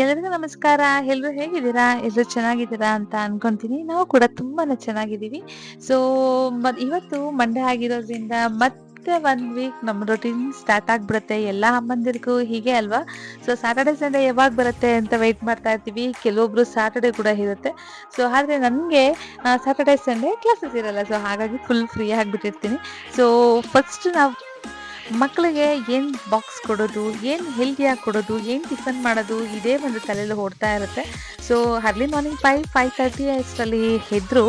ಎಲ್ಲರಿಗೂ ನಮಸ್ಕಾರ. ಎಲ್ಲರೂ ಹೇಗಿದ್ದೀರಾ? ಎಲ್ಲರೂ ಚೆನ್ನಾಗಿದ್ದೀರಾ ಅಂತ ಅನ್ಕೊಂತೀನಿ. ನಾವು ಕೂಡ ತುಂಬಾನೇ ಚೆನ್ನಾಗಿದ್ದೀವಿ. ಸೊ ಇವತ್ತು ಮಂಡೆ ಆಗಿರೋದ್ರಿಂದ ಮತ್ತೆ ಒನ್ ವೀಕ್ ನಮ್ಮ ರೊಟೀನ್ ಸ್ಟಾರ್ಟ್ ಆಗ್ಬಿಡುತ್ತೆ. ಎಲ್ಲ ಅಮ್ಮಂದಿರಿಗೂ ಹೀಗೆ ಅಲ್ವಾ? ಸೊ ಸ್ಯಾಟರ್ಡೆ ಸಂಡೇ ಯಾವಾಗ ಬರುತ್ತೆ ಅಂತ ವೆಯ್ಟ್ ಮಾಡ್ತಾ ಇರ್ತೀವಿ. ಕೆಲವೊಬ್ರು ಸ್ಯಾಟರ್ಡೆ ಕೂಡ ಇರುತ್ತೆ. ಸೊ ಆದರೆ ನನಗೆ ಸ್ಯಾಟರ್ಡೆ ಸಂಡೇ ಕ್ಲಾಸಸ್ ಇರಲ್ಲ. ಸೊ ಹಾಗಾಗಿ ಫುಲ್ ಫ್ರೀ ಆಗಿಬಿಟ್ಟಿರ್ತೀನಿ. ಸೊ ಫಸ್ಟ್ ನಾವು ಮಕ್ಕಳಿಗೆ ಏನು ಬಾಕ್ಸ್ ಕೊಡೋದು, ಏನು ಹೆಲ್ದಿಯಾಗಿ ಕೊಡೋದು, ಏನು ಟಿಫನ್ ಮಾಡೋದು, ಇದೇ ಒಂದು ತಲೆಯಲ್ಲಿ ಓಡ್ತಾ ಇರುತ್ತೆ. So early morning five five thirty ಅಷ್ಟರಲ್ಲಿ ಹೆದ್ರು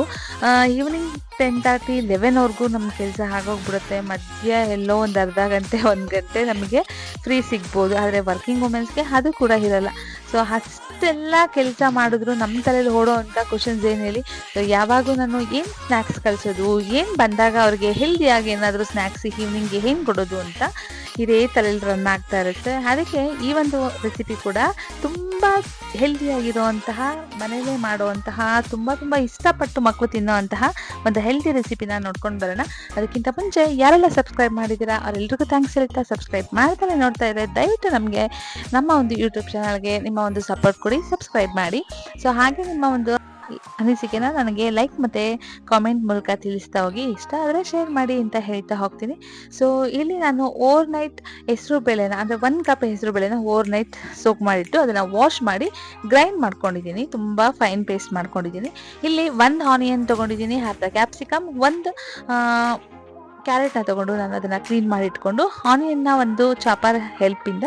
ಈವ್ನಿಂಗ್ ಟೆನ್ ತರ್ಟಿ ಲೆವೆನ್ವರೆಗೂ ನಮ್ಮ ಕೆಲಸ ಆಗೋಗ್ಬಿಡುತ್ತೆ ಮಧ್ಯ ಎಲ್ಲೋ ಒಂದು ಅರ್ಧ ಗಂಟೆ, ಒಂದು ಗಂಟೆ ನಮಗೆ ಫ್ರೀ ಸಿಗ್ಬೋದು. ಆದರೆ ವರ್ಕಿಂಗ್ ವುಮೆನ್ಸ್ಗೆ ಅದು ಕೂಡ ಇರಲ್ಲ. ಸೊ ಅಷ್ಟೆಲ್ಲ ಕೆಲಸ ಮಾಡಿದ್ರು ನಮ್ಮ ತಲೆಯಲ್ಲಿ ಓಡೋ ಅಂಥ ಕ್ವಶನ್ಸ್ ಏನು ಹೇಳಿ? ಸೊ ಯಾವಾಗೂ ನಾನು ಏನು ಸ್ನ್ಯಾಕ್ಸ್ ಕಳಿಸೋದು? ಏನು ಬಂದಾಗ ಅವ್ರಿಗೆ ಹೆಲ್ದಿಯಾಗಿ ಏನಾದರೂ ಸ್ನ್ಯಾಕ್ಸ್ ಈವ್ನಿಂಗ್ ಏನು ಕೊಡೋದು ಅಂತ ಇದೇ ತಲೆಯಲ್ಲಿ ರನ್ ಆಗ್ತಾ ಇರುತ್ತೆ. ಅದಕ್ಕೆ ಈ ಒಂದು ರೆಸಿಪಿ ಕೂಡ ತುಂಬ ಹೆಲ್ದಿಯಾಗಿರುವಂತಹ ಮನೆಯಲ್ಲೇ ಮಾಡುವಂತಹ, ತುಂಬ ತುಂಬ ಇಷ್ಟಪಟ್ಟು ಮಕ್ಕಳು ತಿನ್ನುವಂತಹ ಒಂದು ಹೆಲ್ದಿ ರೆಸಿಪಿನ ನೋಡ್ಕೊಂಡು ಬರೋಣ. ಅದಕ್ಕಿಂತ ಮುಂಚೆ ಯಾರೆಲ್ಲ ಸಬ್ಸ್ಕ್ರೈಬ್ ಮಾಡಿದ್ದೀರಾ ಅವರೆಲ್ಲರಿಗೂ ಥ್ಯಾಂಕ್ಸ್ ಹೇಳ್ತಾ ಸಬ್ಸ್ಕ್ರೈಬ್ ಮಾಡ್ತಾನೆ ನೋಡ್ತಾ ಇದ್ದಾರೆ ದಯವಿಟ್ಟು ನಮಗೆ ನಮ್ಮ ಒಂದು ಯೂಟ್ಯೂಬ್ ಚಾನಲ್ಗೆ ನಿಮ್ಮ ಒಂದು ಸಪೋರ್ಟ್ ಕೊಡಿ ಸಬ್ಸ್ಕ್ರೈಬ್ ಮಾಡಿ. ಸೊ ಹಾಗೆ ನಿಮ್ಮ ಒಂದು ಅನಿಸಿಕೆನ ನನಗೆ ಲೈಕ್ ಮತ್ತು ಕಾಮೆಂಟ್ ಮೂಲಕ ತಿಳಿಸ್ತಾ ಹೋಗಿ. ಇಷ್ಟ ಆದರೆ ಶೇರ್ ಮಾಡಿ ಅಂತ ಹೇಳ್ತಾ ಹೋಗ್ತೀನಿ. ಸೊ ಇಲ್ಲಿ ನಾನು ಓವರ್ ನೈಟ್ ಹೆಸರು ಬೇಳೆನ, ಅಂದರೆ ಒಂದು ಕಪ್ ಹೆಸರು ಬೇಳೆನ ಓವರ್ ನೈಟ್ ಸೋಕ್ ಮಾಡಿಟ್ಟು ಅದನ್ನು ವಾಶ್ ಮಾಡಿ ಗ್ರೈಂಡ್ ಮಾಡ್ಕೊಂಡಿದ್ದೀನಿ. ತುಂಬ ಫೈನ್ ಪೇಸ್ಟ್ ಮಾಡ್ಕೊಂಡಿದ್ದೀನಿ. ಇಲ್ಲಿ ಒಂದು ಆನಿಯನ್ ತೊಗೊಂಡಿದ್ದೀನಿ, ಅರ್ಧ ಕ್ಯಾಪ್ಸಿಕಮ್ ಒಂದು ಕ್ಯಾರೆಟ್ನ ತೊಗೊಂಡು ನಾನು ಅದನ್ನು ಕ್ಲೀನ್ ಮಾಡಿ ಇಟ್ಕೊಂಡು ಆನಿಯನ್ನ ಒಂದು ಚಾಪರ್ ಹೆಲ್ಪಿಂದ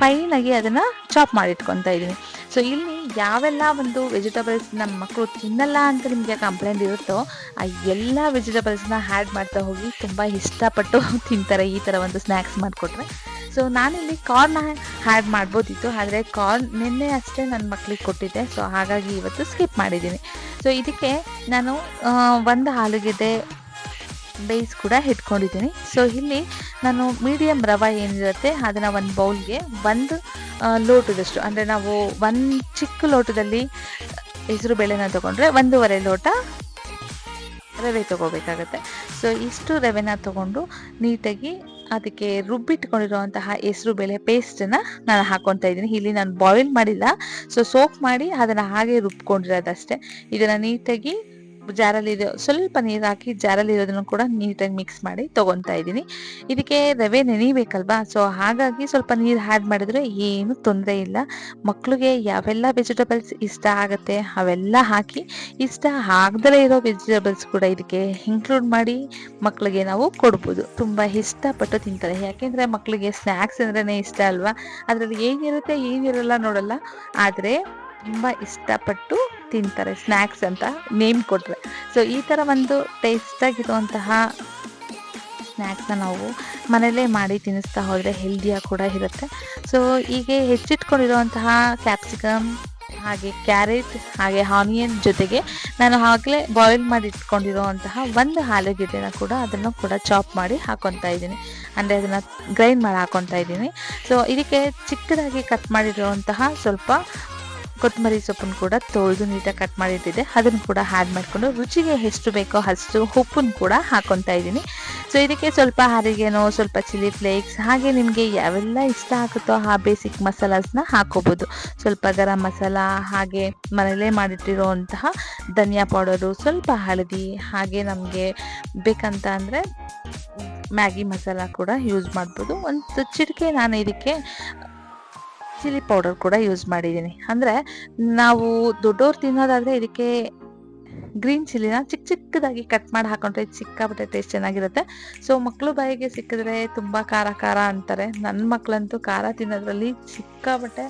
ಫೈನಾಗಿ ಅದನ್ನು ಚಾಪ್ ಮಾಡಿ ಇಟ್ಕೊತಾ ಇದ್ದೀನಿ. ಸೊ ಇಲ್ಲಿ ಯಾವೆಲ್ಲ ಒಂದು ವೆಜಿಟೇಬಲ್ಸ್ ನಮ್ಮ ಮಕ್ಕಳು ತಿನ್ನಲ್ಲ ಅಂತ ನಿಮಗೆ ಕಂಪ್ಲೇಂಟ್ ಇರುತ್ತೋ, ಆ ಎಲ್ಲ ವೆಜಿಟೇಬಲ್ಸ್ನ ಹ್ಯಾಡ್ ಮಾಡ್ತಾ ಹೋಗಿ ತುಂಬ ಇಷ್ಟಪಟ್ಟು ತಿಂತಾರೆ ಈ ಥರ ಒಂದು ಸ್ನ್ಯಾಕ್ಸ್ ಮಾಡಿಕೊಟ್ರೆ. ಸೊ ನಾನಿಲ್ಲಿ ಕಾರ್ನ ಹ್ಯಾಡ್ ಮಾಡ್ಬೋದಿತ್ತು, ಆದರೆ ಕಾರ್ನ್ ನಿನ್ನೆ ಅಷ್ಟೇ ನನ್ನ ಮಕ್ಕಳಿಗೆ ಕೊಟ್ಟಿದ್ದೆ ಸೊ ಹಾಗಾಗಿ ಇವತ್ತು ಸ್ಕಿಪ್ ಮಾಡಿದ್ದೀನಿ. ಸೊ ಇದಕ್ಕೆ ನಾನು ಒಂದು ಆಲೂಗೆಡ್ಡೆ ಬೇಯಿಸ್ ಕೂಡ ಇಟ್ಕೊಂಡಿದ್ದೀನಿ ಸೊ ಇಲ್ಲಿ ನಾನು ಮೀಡಿಯಮ್ ರವೆ ಏನಿರುತ್ತೆ ಅದನ್ನು ಒಂದು ಬೌಲ್ಗೆ ಒಂದು ಲೋಟದಷ್ಟು, ಅಂದರೆ ನಾವು ಒಂದು ಚಿಕ್ಕ ಲೋಟದಲ್ಲಿ ಹೆಸರು ಬೇಳೆನ ತೊಗೊಂಡ್ರೆ ಒಂದೂವರೆ ಲೋಟ ರವೆ ತೊಗೋಬೇಕಾಗತ್ತೆ. ಸೊ ಇಷ್ಟು ರವೆನ ತೊಗೊಂಡು ನೀಟಾಗಿ ಅದಕ್ಕೆ ರುಬ್ಬಿಟ್ಕೊಂಡಿರುವಂತಹ ಹೆಸರು ಬೇಳೆ ಪೇಸ್ಟನ್ನು ನಾನು ಹಾಕೊತಾ ಇದ್ದೀನಿ. ಇಲ್ಲಿ ನಾನು ಬಾಯ್ಲ್ ಮಾಡಿಲ್ಲ. ಸೊ ಸೋಕ್ ಮಾಡಿ ಅದನ್ನು ಹಾಗೆ ರುಬ್ಕೊಂಡಿರೋದಷ್ಟೇ. ಇದನ್ನು ನೀಟಾಗಿ ಜಾರಲ್ಲಿರೋ, ಸ್ವಲ್ಪ ನೀರು ಹಾಕಿ ಜಾರಲ್ಲಿರೋದನ್ನು ಕೂಡ ನೀಟಾಗಿ ಮಿಕ್ಸ್ ಮಾಡಿ ತೊಗೊತಾ ಇದ್ದೀನಿ. ಇದಕ್ಕೆ ರವೆ ನೆನಿಬೇಕಲ್ವಾ? ಸೊ ಹಾಗಾಗಿ ಸ್ವಲ್ಪ ನೀರು ಆ್ಯಡ್ ಮಾಡಿದ್ರೆ ಏನು ತೊಂದರೆ ಇಲ್ಲ. ಮಕ್ಕಳಿಗೆ ಯಾವೆಲ್ಲ ವೆಜಿಟೇಬಲ್ಸ್ ಇಷ್ಟ ಆಗುತ್ತೆ ಅವೆಲ್ಲ ಹಾಕಿ, ಇಷ್ಟ ಆಗದಲೇ ಇರೋ ವೆಜಿಟೇಬಲ್ಸ್ ಕೂಡ ಇದಕ್ಕೆ ಇನ್ಕ್ಲೂಡ್ ಮಾಡಿ ಮಕ್ಕಳಿಗೆ ನಾವು ಕೊಡ್ಬೋದು. ತುಂಬ ಇಷ್ಟಪಟ್ಟು ತಿಂತಾರೆ. ಯಾಕೆಂದರೆ ಮಕ್ಕಳಿಗೆ ಸ್ನ್ಯಾಕ್ಸ್ ಅಂದ್ರೇ ಇಷ್ಟ ಅಲ್ವಾ? ಅದರಲ್ಲಿ ಏನಿರುತ್ತೆ, ಏನಿರಲ್ಲ ನೋಡಲ್ಲ. ಆದರೆ ತುಂಬ ಇಷ್ಟಪಟ್ಟು ತಿಂತಾರೆ ಸ್ನ್ಯಾಕ್ಸ್ ಅಂತ ನೇಮ್ ಕೊಟ್ಟರೆ ಸೊ ಈ ಥರ ಒಂದು ಟೇಸ್ಟಾಗಿರುವಂತಹ ಸ್ನ್ಯಾಕ್ಸ್ನ ನಾವು ಮನೆಯಲ್ಲೇ ಮಾಡಿ ತಿನ್ನಿಸ್ತಾ ಹೋದರೆ ಹೆಲ್ದಿಯಾಗಿ ಕೂಡ ಇರುತ್ತೆ. ಸೊ ಹೀಗೆ ಹೆಚ್ಚಿಟ್ಕೊಂಡಿರುವಂತಹ ಕ್ಯಾಪ್ಸಿಕಮ್ ಹಾಗೆ ಕ್ಯಾರೆಟ್ ಹಾಗೆ ಆನಿಯನ್ ಜೊತೆಗೆ ನಾನು ಆಗಲೇ ಬಾಯ್ಲ್ ಮಾಡಿ ಇಟ್ಕೊಂಡಿರುವಂತಹ ಒಂದು ಆಲೂಗೆಡ್ಡೆನ ಕೂಡ ಅದನ್ನು ಕೂಡ ಚಾಪ್ ಮಾಡಿ ಹಾಕೊತಾ ಇದ್ದೀನಿ. ಅಂದರೆ ಅದನ್ನು ಗ್ರೈಂಡ್ ಮಾಡಿ ಹಾಕೊತಾ ಇದ್ದೀನಿ. ಸೊ ಇದಕ್ಕೆ ಚಿಕ್ಕದಾಗಿ ಕಟ್ ಮಾಡಿರುವಂತಹ ಸ್ವಲ್ಪ ಕೊತ್ತಂಬರಿ ಸೊಪ್ಪನ್ನು ಕೂಡ ತೊಳೆದು ನೀಟಾಗಿ ಕಟ್ ಮಾಡಿಟ್ಟಿದ್ದೆ. ಅದನ್ನು ಕೂಡ ಆ್ಯಡ್ ಮಾಡಿಕೊಂಡು ರುಚಿಗೆ ಎಷ್ಟು ಬೇಕೋ ಅಷ್ಟು ಉಪ್ಪನ್ನು ಕೂಡ ಹಾಕೊತಾ ಇದ್ದೀನಿ. ಸೊ ಇದಕ್ಕೆ ಸ್ವಲ್ಪ ಹರಿಗೆನೋ ಸ್ವಲ್ಪ ಚಿಲ್ಲಿ ಫ್ಲೇಕ್ಸ್ ಹಾಗೆ ನಿಮಗೆ ಯಾವೆಲ್ಲ ಇಷ್ಟ ಆಗುತ್ತೋ ಆ ಬೇಸಿಕ್ ಮಸಾಲಾಸ್ನ ಹಾಕೋಬೋದು. ಸ್ವಲ್ಪ ಗರಂ ಮಸಾಲ ಹಾಗೆ ಮನೇಲೇ ಮಾಡಿಟ್ಟಿರುವಂತಹ ಧನಿಯಾ ಪೌಡರು, ಸ್ವಲ್ಪ ಹಳದಿ ಹಾಗೆ ನಮಗೆ ಬೇಕಂತ ಅಂದರೆ ಮ್ಯಾಗಿ ಮಸಾಲ ಕೂಡ ಯೂಸ್ ಮಾಡ್ಬೋದು. ಒಂದು ಚಿಟಿಕೆ ನಾನು ಇದಕ್ಕೆ ಚಿಲ್ಲಿ ಪೌಡರ್ ಕೂಡ ಯೂಸ್ ಮಾಡಿದ್ದೀನಿ. ಅಂದರೆ ನಾವು ದೊಡ್ಡವ್ರು ತಿನ್ನೋದಾದರೆ ಇದಕ್ಕೆ ಗ್ರೀನ್ ಚಿಲ್ಲಿನ ಚಿಕ್ಕ ಚಿಕ್ಕದಾಗಿ ಕಟ್ ಮಾಡಿ ಹಾಕೊಂಡ್ರೆ ಸಿಕ್ಕಾಪಟ್ಟೆ ಟೇಸ್ಟ್ ಚೆನ್ನಾಗಿರುತ್ತೆ. ಸೊ ಮಕ್ಕಳು ಬಾಯಿಗೆ ಸಿಕ್ಕಿದ್ರೆ ತುಂಬ ಖಾರ ಖಾರ ಅಂತಾರೆ. ನನ್ನ ಮಕ್ಕಳಂತೂ ಖಾರ ತಿನ್ನೋದ್ರಲ್ಲಿ ಸಿಕ್ಕಾಪಟ್ಟೆ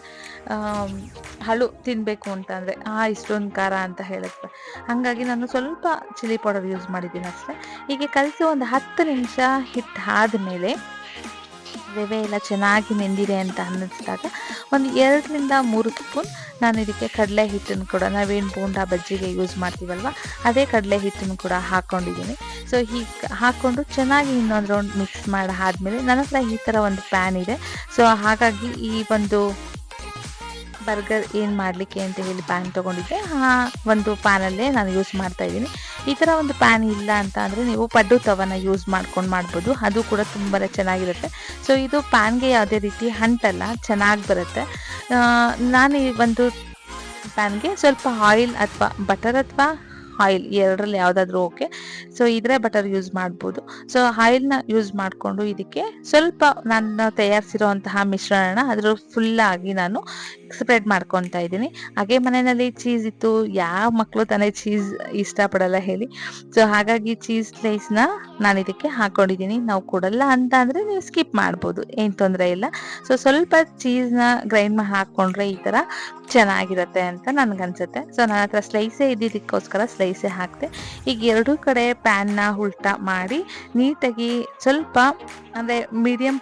ಹಳು ತಿನ್ನಬೇಕು ಅಂತಂದರೆ ಆ, ಇಷ್ಟೊಂದು ಖಾರ ಅಂತ ಹೇಳುತ್ತೆ. ಹಾಗಾಗಿ ನಾನು ಸ್ವಲ್ಪ ಚಿಲ್ಲಿ ಪೌಡರ್ ಯೂಸ್ ಮಾಡಿದ್ದೀನಿ ಅಷ್ಟೇ. ಹೀಗೆ ಕಲಿಸಿ ಒಂದು ಹತ್ತು ನಿಮಿಷ ಹಿಟ್ಟು ಆದಮೇಲೆ ರವೆ ಎಲ್ಲ ಚೆನ್ನಾಗಿ ನೆಂದಿದೆ ಅಂತ ಅನ್ನಿಸಿದಾಗ ಒಂದು ಎರಡರಿಂದ ಮೂರು ಸ್ಪೂನ್ ನಾನು ಇದಕ್ಕೆ ಕಡಲೆ ಹಿಟ್ಟನ್ನು ಕೂಡ ನಾವೇನು ಬೋಂಡ ಬಜ್ಜಿಗೆ ಯೂಸ್ ಮಾಡ್ತೀವಲ್ವ, ಅದೇ ಕಡಲೆ ಹಿಟ್ಟನ್ನು ಕೂಡ ಹಾಕ್ಕೊಂಡಿದ್ದೀನಿ. ಸೊ ಹೀಗೆ ಹಾಕ್ಕೊಂಡು ಚೆನ್ನಾಗಿ ಇನ್ನೊಂದು ರೌಂಡ್ ಮಿಕ್ಸ್ ಮಾಡಿ ಆದಮೇಲೆ ನನ್ನ ಹತ್ರ ಈ ಥರ ಒಂದು ಪ್ಯಾನ್ ಇದೆ. ಸೊ ಹಾಗಾಗಿ ಈ ಒಂದು ಬರ್ಗರ್ ಏನು ಮಾಡಲಿಕ್ಕೆ ಅಂತ ಹೇಳಿ ಪ್ಯಾನ್ ತೊಗೊಂಡಿದ್ದೆ. ಆ ಒಂದು ಪ್ಯಾನಲ್ಲೇ ನಾನು ಯೂಸ್ ಮಾಡ್ತಾ ಇದ್ದೀನಿ. ಈ ಥರ ಒಂದು ಪ್ಯಾನ್ ಇಲ್ಲ ಅಂತ ಅಂದರೆ ನೀವು ಪಡ್ಡು ತವನ ಯೂಸ್ ಮಾಡ್ಕೊಂಡು ಮಾಡ್ಬೋದು. ಅದು ಕೂಡ ತುಂಬಾ ಚೆನ್ನಾಗಿರುತ್ತೆ. ಸೊ ಇದು ಪ್ಯಾನ್ಗೆ ಯಾವುದೇ ರೀತಿ ಹಂಟಲ್ಲ ಚೆನ್ನಾಗಿ ಬರುತ್ತೆ. ನಾನು ಈ ಒಂದು ಪ್ಯಾನ್ಗೆ ಸ್ವಲ್ಪ ಆಯಿಲ್ ಅಥವಾ ಬಟರ್ ಅಥವಾ ಆಯಿಲ್ ಎರಡರಲ್ಲಿ ಯಾವುದಾದ್ರೂ ಓಕೆ. ಸೊ ಇದ್ರೆ ಬಟರ್ ಯೂಸ್ ಮಾಡ್ಬೋದು. ಸೊ ಆಯಿಲ್ನ ಯೂಸ್ ಮಾಡಿಕೊಂಡು ಇದಕ್ಕೆ ಸ್ವಲ್ಪ ನಾನು ತಯಾರಿಸಿರುವಂತಹ ಮಿಶ್ರಣನ ಅದ್ರ ಆಗಿ ನಾನು ಸ್ಪ್ರೆಡ್ ಮಾಡ್ಕೊತಾ ಇದ್ದೀನಿ. ಹಾಗೆ ಮನೆಯಲ್ಲಿ ಚೀಸ್ ಇತ್ತು, ಯಾವ ಮಕ್ಕಳು ತಾನೇ ಚೀಸ್ ಇಷ್ಟಪಡಲ್ಲ ಹೇಳಿ. ಸೊ ಹಾಗಾಗಿ ಚೀಸ್ ಸ್ಲೈಸ್ನ ನಾನು ಇದಕ್ಕೆ ಹಾಕೊಂಡಿದ್ದೀನಿ. ನಾವು ಕೊಡಲ್ಲ ಅಂತ ಅಂದರೆ ನೀವು ಸ್ಕಿಪ್ ಮಾಡ್ಬೋದು, ಏನು ತೊಂದರೆ ಇಲ್ಲ. ಸೊ ಸ್ವಲ್ಪ ಚೀಸ್ನ ಗ್ರೈಂಡ್ ಮಾಡಿ ಹಾಕ್ಕೊಂಡ್ರೆ ಈ ಥರ ಚೆನ್ನಾಗಿರುತ್ತೆ ಅಂತ ನನ್ಗನ್ಸುತ್ತೆ. ಸೊ ನನ್ನ ಹತ್ರ ಸ್ಲೈಸೇ ಇದ್ದಿದ್ದಕ್ಕೋಸ್ಕರ ಸ್ಲೈಸೇ ಹಾಕಿದೆ ಈಗ ಎರಡೂ ಕಡೆ ಪ್ಯಾನ್ನ ಉಲ್ಟಾ ಮಾಡಿ ನೀಟಾಗಿ ಸ್ವಲ್ಪ ಅಂದರೆ ಮೀಡಿಯಮ್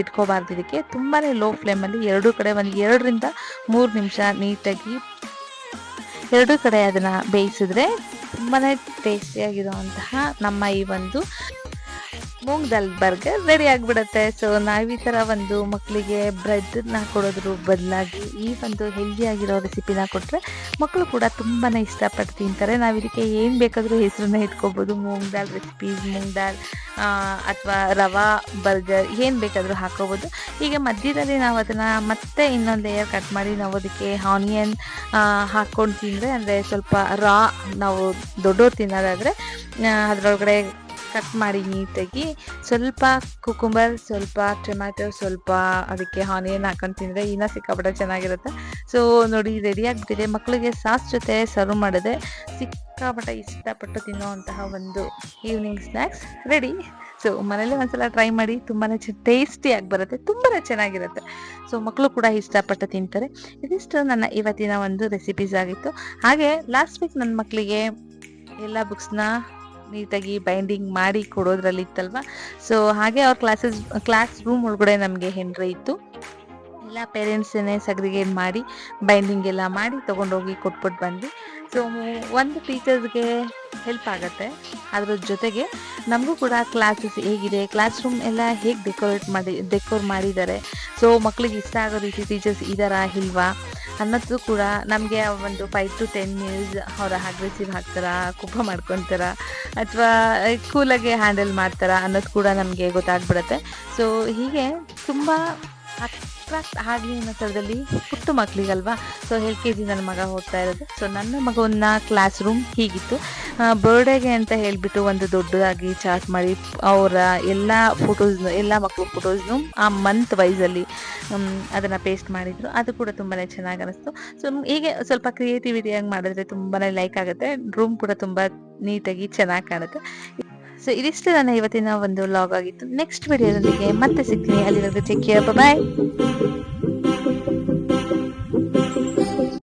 ಇಟ್ಕೋಬಾರ್ದು ಇದಕ್ಕೆ. ತುಂಬಾ ಲೋ ಫ್ಲೇಮಲ್ಲಿ ಎರಡೂ ಕಡೆ ಒಂದು ಎರಡರಿಂದ ಮೂರು ನಿಮಿಷ ನೀಟಾಗಿ ಎರಡೂ ಕಡೆ ಅದನ್ನು ಬೇಯಿಸಿದ್ರೆ ತುಂಬಾ ಟೇಸ್ಟಿಯಾಗಿರುವಂತಹ ನಮ್ಮ ಈ ಒಂದು ಮೂಂಗ್ ದಾಲ್ ಬರ್ಗರ್ ರೆಡಿ ಆಗಿಬಿಡುತ್ತೆ. ಸೊ ನಾವು ಈ ಥರ ಒಂದು ಮಕ್ಕಳಿಗೆ ಬ್ರೆಡ್ನ ಕೊಡೋದ್ರ ಬದಲಾಗಿ ಈ ಒಂದು ಹೆಲ್ದಿ ಆಗಿರೋ ರೆಸಿಪಿನ ಕೊಟ್ಟರೆ ಮಕ್ಕಳು ಕೂಡ ತುಂಬಾ ಇಷ್ಟಪಟ್ಟು ತಿಂತಾರೆ ನಾವು ಇದಕ್ಕೆ ಏನು ಬೇಕಾದರೂ ಹೆಸರನ್ನ ಇಟ್ಕೋಬೋದು. ಮೂಂಗ್ ದಾಲ್ ರೆಸಿಪೀಸ್ ಮೂಂಗ್ ದಾಲ್ ಅಥವಾ ರವಾ ಬರ್ಗರ್ ಏನು ಬೇಕಾದರೂ ಹಾಕೋಬೋದು. ಈಗ ಮಧ್ಯದಲ್ಲಿ ನಾವು ಅದನ್ನು ಮತ್ತೆ ಇನ್ನೊಂದು ಲೇಯರ್ ಕಟ್ ಮಾಡಿ ನಾವು ಅದಕ್ಕೆ ಆನಿಯನ್ ಹಾಕ್ಕೊಂಡು ತಿಂದರೆ ಅಂದರೆ ಸ್ವಲ್ಪ ರಾ ನಾವು ದೊಡ್ಡವ್ರು ತಿನ್ನೋದಾದರೆ ಅದರೊಳಗಡೆ ಕಟ್ ಮಾಡಿ ನೀಟಾಗಿ ಸ್ವಲ್ಪ ಕುಕುಂಬರ್, ಸ್ವಲ್ಪ ಟೊಮ್ಯಾಟೊ, ಸ್ವಲ್ಪ ಅದಕ್ಕೆ ಆನಿಯನ್ ಹಾಕೊಂಡು ತಿಂದರೆ ಇನ್ನೂ ಸಿಕ್ಕಾಪಟ್ಟೆ ಚೆನ್ನಾಗಿರುತ್ತೆ. ಸೊ ನೋಡಿ ರೆಡಿ ಆಗಿಬಿಟ್ಟಿದೆ. ಮಕ್ಕಳಿಗೆ ಸಾಸ್ ಜೊತೆ ಸರ್ವ್ ಮಾಡಿದೆ ಸಿಕ್ಕಾಪಟ್ಟೆ ಇಷ್ಟಪಟ್ಟು ತಿನ್ನುವಂತಹ ಒಂದು ಈವ್ನಿಂಗ್ ಸ್ನ್ಯಾಕ್ಸ್ ರೆಡಿ ಸೊ ಮನೇಲಿ ಒಂದ್ಸಲ ಟ್ರೈ ಮಾಡಿ ತುಂಬಾ ಟೇಸ್ಟಿಯಾಗಿ ಬರುತ್ತೆ. ತುಂಬಾ ಚೆನ್ನಾಗಿರುತ್ತೆ. ಸೊ ಮಕ್ಕಳು ಕೂಡ ಇಷ್ಟಪಟ್ಟು ತಿಂತಾರೆ. ಇದಿಷ್ಟು ನನ್ನ ಇವತ್ತಿನ ಒಂದು ರೆಸಿಪೀಸ್ ಆಗಿತ್ತು. ಹಾಗೆ ಲಾಸ್ಟ್ ವೀಕ್ ನನ್ನ ಮಕ್ಕಳಿಗೆ ಎಲ್ಲ ಬುಕ್ಸ್ನ ನೀಟಾಗಿ ಬೈಂಡಿಂಗ್ ಮಾಡಿ ಕೊಡೋದ್ರಲ್ಲಿ ಇತ್ತಲ್ವ? ಸೊ ಹಾಗೆ ಅವ್ರ ಕ್ಲಾಸಸ್ ಕ್ಲಾಸ್ ರೂಮ್ ಒಳಗಡೆ ನಮಗೆ ಹೆಂಡ್ರೆ ಇತ್ತು. ಎಲ್ಲ ಪೇರೆಂಟ್ಸನ್ನೇ ಸಗ್ರಿಗೇಟ್ ಮಾಡಿ ಬೈಂಡಿಂಗ್ ಎಲ್ಲ ಮಾಡಿ ತೊಗೊಂಡೋಗಿ ಕೊಟ್ಬಿಟ್ಟು ಬಂದ್ವಿ. ಸೊ ಒಂದು ಟೀಚರ್ಸ್ಗೆ ಹೆಲ್ಪ್ ಆಗುತ್ತೆ. ಅದ್ರ ಜೊತೆಗೆ ನಮಗೂ ಕೂಡ ಕ್ಲಾಸಸ್ ಹೇಗಿದೆ. ಕ್ಲಾಸ್ ರೂಮ್ ಎಲ್ಲ ಹೇಗೆ ಡೆಕೋರೇಟ್ ಮಾಡಿ ಡೆಕೋರ್ ಮಾಡಿದ್ದಾರೆ. ಸೊ ಮಕ್ಕಳಿಗೆ ಇಷ್ಟ ಆಗೋ ರೀತಿ ಟೀಚರ್ಸ್ ಇದ್ದಾರಾ ಇಲ್ವಾ? ಅನ್ನೋದು ಕೂಡ ನಮಗೆ ಒಂದು ಫೈವ್ ಟು ಟೆನ್ ಮಿನಿಟ್ಸ್ ಅವರ ಅಗ್ರೆಸಿವ್ ಹಾಕ್ತಾರಾ ಕೋಪ ಮಾಡ್ಕೊತಾರ, ಅಥವಾ ಕೂಲಾಗಿ ಹ್ಯಾಂಡಲ್ ಮಾಡ್ತಾರಾ ಅನ್ನೋದು ಕೂಡ ನಮಗೆ ಗೊತ್ತಾಗ್ಬಿಡುತ್ತೆ. ಸೊ ಹೀಗೆ ತುಂಬ ಅಟ್ರಾಕ್ಟ್ ಆಗಲಿ ಥರದಲ್ಲಿ ಪುಟ್ಟ ಮಕ್ಕಳಿಗಲ್ವಾ ಸೊ ಎಲ್ ಕೆ ಜಿ ನನ್ನ ಮಗ ಹೋಗ್ತಾ ಇರೋದು. ಸೊ ನನ್ನ ಮಗನ ಕ್ಲಾಸ್ ರೂಮ್ ಹೀಗಿತ್ತು ಬರ್ಡೇಗೆ ಅಂತ ಹೇಳಿಬಿಟ್ಟು ಒಂದು ದೊಡ್ಡದಾಗಿ ಚಾರ್ಟ್ ಮಾಡಿ, ಅವರ ಎಲ್ಲ ಫೋಟೋಸ್ನು ಎಲ್ಲ ಮಕ್ಕಳು ಫೋಟೋಸ್ನು ಆ ಮಂತ್ ವೈಸಲ್ಲಿ ಅದನ್ನು ಪೇಸ್ಟ್ ಮಾಡಿದರು. ಅದು ಕೂಡ ತುಂಬಾ ಚೆನ್ನಾಗಿ ಅನಿಸ್ತು. ಸೊ ಹೀಗೆ ಸ್ವಲ್ಪ ಕ್ರಿಯೇಟಿವಿಟಿಯಾಗಿ ಮಾಡಿದ್ರೆ ತುಂಬಾ ಲೈಕ್ ಆಗುತ್ತೆ. ರೂಮ್ ಕೂಡ ತುಂಬ ನೀಟಾಗಿ ಚೆನ್ನಾಗಿ ಕಾಣುತ್ತೆ. ಸೊ ಇದಿಷ್ಟು ನನ್ನ ಇವತ್ತಿನ ಒಂದು ಲಾಗ್ ಆಗಿತ್ತು. ನೆಕ್ಸ್ಟ್ ವಿಡಿಯೋದೊಂದಿಗೆ ಮತ್ತೆ ಸಿಗ್ತೀನಿ. ಅಲ್ಲಿವರೆಗೂ ಟೇಕ್ ಕೇರ್ ಬಾಯ್